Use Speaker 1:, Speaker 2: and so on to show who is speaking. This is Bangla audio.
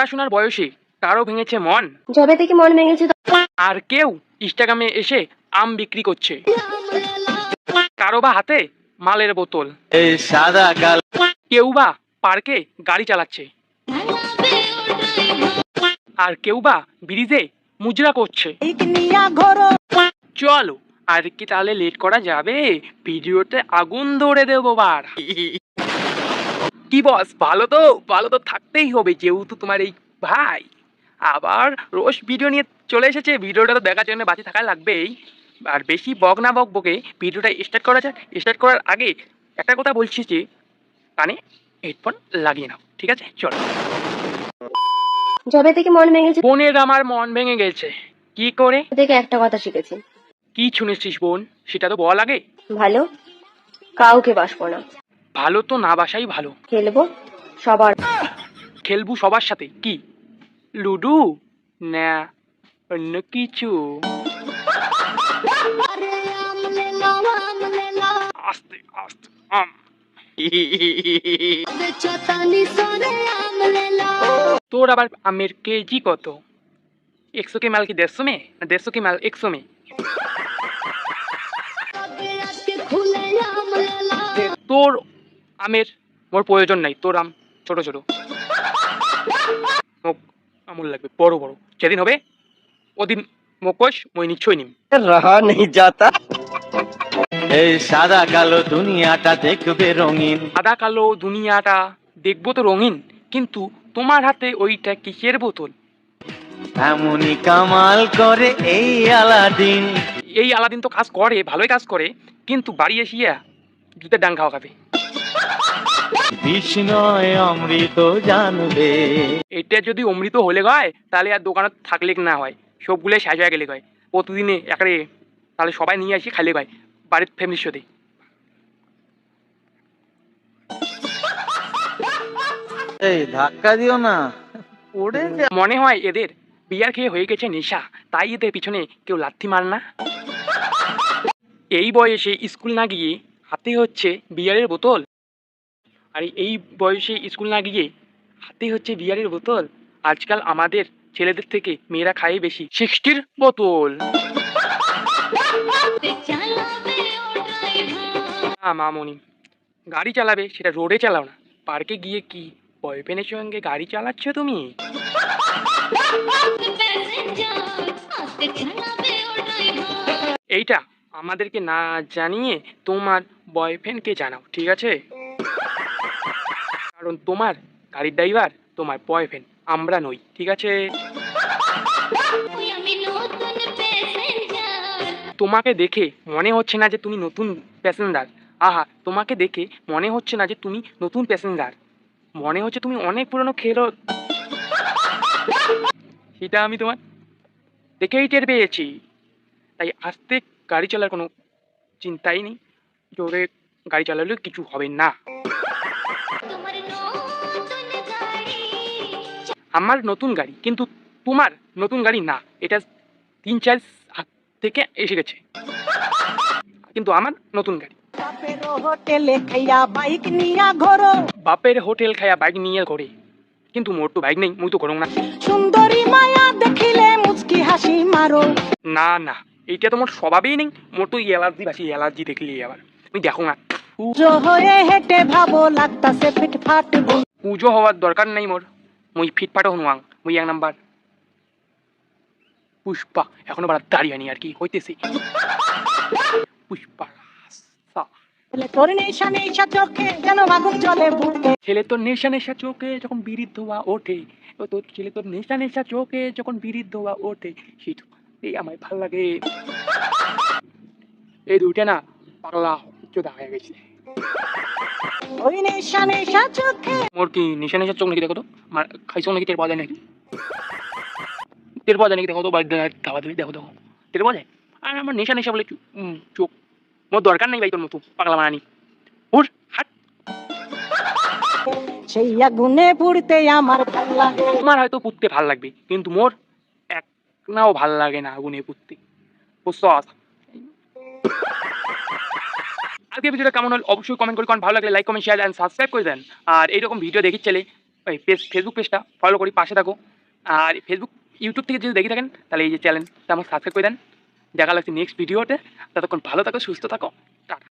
Speaker 1: পড়াশোনার বয়সে কারও ভেঙেছে মন।
Speaker 2: যবে থেকে মন ভেঙেছে
Speaker 1: আর কেউ ইনস্টাগ্রামে এসে আম বিক্রি করছে। কারও বা হাতে মালের বোতল।
Speaker 3: এই সাদা কাল
Speaker 1: কেউ বা পার্কে গাড়ি চালাচ্ছে। আর কেউ বা ব্রিজে মুজরা করছে। চলো আর কি তাহলে লেট করা যাবে। ভিডিওতে আগুন ধরে দেবো বার। কি বস ভালো তো ভালো তো থাকতেই হবে যেহেতু তোমার এই ভাই। আবার রোজ ভিডিও নিয়ে চলে এসেছে ভিডিওটা তো দেখার জন্য বাঁচে থাকা লাগবেই। আর বেশি বক না বক বকে ভিডিওটা স্টার্ট করা যাক। স্টার্ট করার আগে একটা কথা বলছি যে কানে হেডফোন লাগিয়ে নাও ঠিক আছে? চলো।
Speaker 2: যবে থেকে মন ভেঙেছে
Speaker 1: বোনের আমার মন ভেঙে গেছে। কি করে?
Speaker 2: থেকে একটা কথা শিখেছি।
Speaker 1: কি শুনেছিস বোন? সেটা তো বল আগে।
Speaker 2: ভালো? কাউকে বাসবো না।
Speaker 1: ভালো তো না বাসাই ভালো।
Speaker 2: খেলব সবার।
Speaker 1: খেলবু সবার সাথে কি? লুডু? না অন্য কিছু। আস্তে আস্তে আম। তোর আবার আমের কেজি কত? একশো কে মাল কি দেড়শো মে? না দেড়শো কে মাল একশো মে? তোর আমের মোর প্রয়োজন নাই তোর আম ছোট ছোট। মোক আমুল লাগবে বড় বড়। যেদিন হবে ওদিন মুখোশ মই নিশ্চয়ই নিম।
Speaker 3: রহা নেই যাতা। এই সাদা কালো দুনিয়াটা দেখবে রঙিন।
Speaker 1: সাদা কালো দুনিয়াটা দেখব তো রঙিন কিন্তু তোমার হাতে ওইটা কিসের বোতল?
Speaker 3: এমনই কামাল করে এই আলাদিন।
Speaker 1: এই আলাদিন তো কাজ করে ভালোই কাজ করে কিন্তু বাড়ি এসিয়া জুতের ডাং খাওয়া খাবে।
Speaker 3: বিষ্ণয় অমৃত জানবে।
Speaker 1: এটা যদি অমৃত হলে গয় তাহলে আর দোকানে থাকলে না হয়। সবগুলো শেষ হয়ে গেলে গয় প্রতিদিনে একারে তাহলে সবাই নিয়ে আসি খাইলে গয় বাড়ির ফ্যামিলির সাথে।
Speaker 3: এই ধাক্কা দিও না। পড়ে যা
Speaker 1: মনে হয় এদের বিয়ার খেয়ে হয়ে গেছে নেশা। তাই এদের পিছনে কেউ লাথি মার না। এই বয়সে স্কুল না গিয়ে হাতে হচ্ছে বিয়ারের বোতল। আর এই বয়সে স্কুল না গিয়ে হাতে হচ্ছে বিয়ারের বোতল। আজকাল আমাদের ছেলেদের থেকে মেয়েরা খায় বেশি। সিক্সটির বোতল। না, মামনি, গাড়ি চালাবে, সেটা রোডে চালাও না। পার্কে গিয়ে কি বয়ফ্রেন্ডের সঙ্গে গাড়ি চালাচ্ছ তুমি? এইটা আমাদেরকে না জানিয়ে তোমার বয়ফ্রেন্ডকে জানাও, ঠিক আছে? কারণ তোমার গাড়ির ড্রাইভার, তোমার বয়ফ্রেন্ড আমরা নই, ঠিক আছে? তোমাকে দেখে মনে হচ্ছে না যে তুমি নতুন প্যাসেঞ্জার আহা, তোমাকে দেখে মনে হচ্ছে না যে তুমি নতুন প্যাসেঞ্জার মনে হচ্ছে তুমি অনেক পুরনো খেলো। সেটা আমি তোমার দেখেই টের পেয়েছি। তাই আস্তে গাড়ি চালার কোনো চিন্তাই নেই। জোরে গাড়ি চালালেও কিছু হবে না। আমার নতুন গাড়ি কিন্তু তোমার নতুন গাড়ি না। এটা তিন চার থেকে এসে গেছে। কিন্তু আমার নতুন গাড়ি।
Speaker 4: খাইয়া
Speaker 1: বাপের হোটেল খায়া বাইক নিয়ে ঘরে। কিন্তু মোর তো বাইক নেই মুই তো ঘরং না।
Speaker 4: সুন্দরী মায়া দেখিলে মুচকি হাসি মারো।
Speaker 1: না না এইটা তো মোর স্বভাবেই নেই। মোর তো অ্যালার্জি বাসি অ্যালার্জি দেখলি আবার আমি দেখো না।
Speaker 4: জো হয়ে হেঁটে ভাবো লাগতাছে ফিটফাট।
Speaker 1: পুজো হওয়ার দরকার নেই মোর। মুই ফিটফাট হনুয়াং মুই এক নাম্বার পুষ্পা এখনও বাড়া দাঁড়িয়ে নি আর কি হইতেছি? পুষ্পা ছেলে তোর নেশা নেশা চোখে যখন বিড়ির ধোয়া ওঠে তোর ছেলে তোর নেশা নেশা চোখে যখন বিড়ির ধোয়া ওঠে সেই এই আমায় ভালো লাগে। এই দুইটা না পাগলা চোদা হয়ে গেছে।
Speaker 4: ওই নেশা নেশা চোখে।
Speaker 1: মোর কি নেশা নেশা চোখ নাকি দেখো তো? মার খাইছো নাকি টের পাওয়া যায় নাকি? টের পাওয়া যায় নাকি দেখো তো? বাড়িতে খাওয়া দিবি দেখো দেখো টের পাওয়া যায়? আর আমার নেশা নেশা বলে চোখ। মোর দরকার নেই ভাই তোর মতো পাগলা মারানি। উঠ হাট।
Speaker 4: সেই আগুনে পুড়তে আমার ভালো লাগে।
Speaker 1: তোমার হয়তো পুততে ভালো লাগবে কিন্তু মোর এক নাও ভালো লাগে না আগুনে পুততে। বুঝছ আজকে ভিডিওটা কেমন হল অবশ্যই কমেন্ট করে, কারণ ভালো লাগলে like comment share and subscribe করে দেন। আর এইরকম ভিডিও দেখি চলে ওই পেজ ফেসবুক পেজটা ফলো করি, পাশে থাকো। আর ফেসবুক ইউটিউব থেকে যদি দেখে থাকেন, তাহলে এই যে চ্যানেলটা আমার সাবস্ক্রাইব করে দেন। দেখা লাগছে নেক্সট ভিডিওতে ততক্ষণ ভালো থাকো, সুস্থ থাকো।